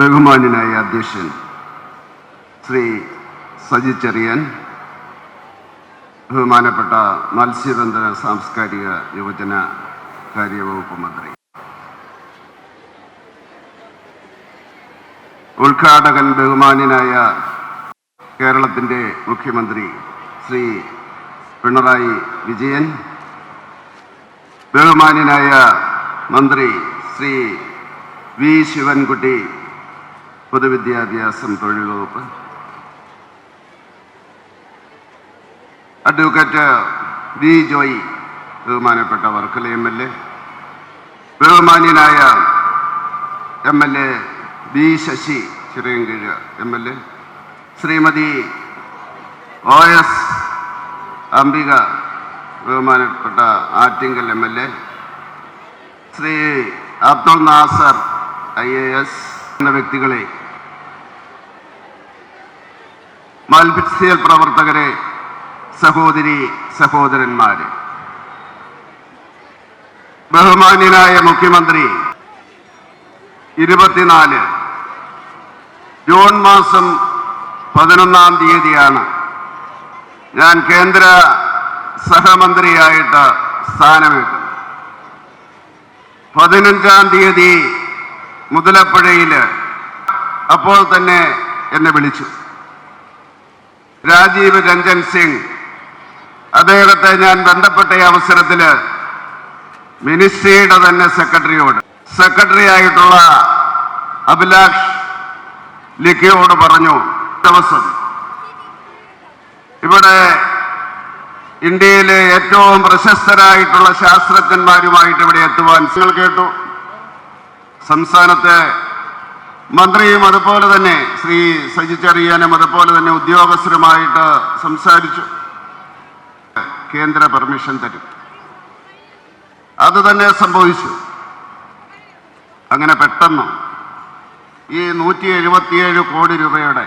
ബഹുമാന്യനായ അധ്യക്ഷൻ ശ്രീ സജി ചെറിയൻ ബഹുമാനപ്പെട്ട മത്സ്യബന്ധന സാംസ്കാരിക യുവജന കാര്യവകുപ്പ് മന്ത്രി. ഉദ്ഘാടകൻ ബഹുമാന്യനായ കേരളത്തിന്റെ മുഖ്യമന്ത്രി ശ്രീ പിണറായി വിജയൻ ബഹുമാന്യനായ മന്ത്രി ശ്രീ വി ശിവൻകുട്ടി പൊതുവിദ്യാഭ്യാസം തൊഴിൽ വകുപ്പ്. അഡ്വക്കേറ്റ് വി ജോയി ബഹുമാനപ്പെട്ട വർക്കല എം എൽ എ. ബഹുമാന്യനായ M L A B Sasi Chirayinkeezhu M L A. Shrimati O S Ambika ബഹുമാനപ്പെട്ട Attingal M L A. Shri Abdul Nasar I A S. എന്ന വ്യക്തികളെ മത്സ്യ പ്രവർത്തകരെ സഹോദരി സഹോദരന്മാരെ. ബഹുമാന്യനായ മുഖ്യമന്ത്രി ഇരുപത്തിനാല് ജൂൺ മാസം പതിനൊന്നാം തീയതിയാണ് ഞാൻ കേന്ദ്ര സഹമന്ത്രിയായിട്ട് സ്ഥാനമേറ്റത്. പതിനഞ്ചാം തീയതി മുതലപ്പുഴയിൽ അപ്പോൾ തന്നെ എന്നെ വിളിച്ചു. രാജീവ് രഞ്ജൻ സിംഗ്. അദ്ദേഹത്തെ ഞാൻ ബന്ധപ്പെട്ട അവസരത്തിൽ മിനിസ്ട്രിയുടെ തന്നെ സെക്രട്ടറിയോട് സെക്രട്ടറി ആയിട്ടുള്ള അഭിലാഷ് ലിഖിയോട് പറഞ്ഞു ദിവസം ഇവിടെ ഇന്ത്യയിലെ ഏറ്റവും പ്രശസ്തരായിട്ടുള്ള ശാസ്ത്രജ്ഞന്മാരുമായിട്ട് ഇവിടെ എത്തുവാൻ നിങ്ങൾ കേട്ടു. സംസ്ഥാനത്തെ മന്ത്രിയും അതുപോലെ തന്നെ ശ്രീ സജി അതുപോലെ തന്നെ ഉദ്യോഗസ്ഥരുമായിട്ട് സംസാരിച്ചു. കേന്ദ്ര പെർമിഷൻ തരും. അത് തന്നെ സംഭവിച്ചു. അങ്ങനെ പെട്ടെന്ന് ഈ നൂറ്റി എഴുപത്തിയേഴ് കോടി രൂപയുടെ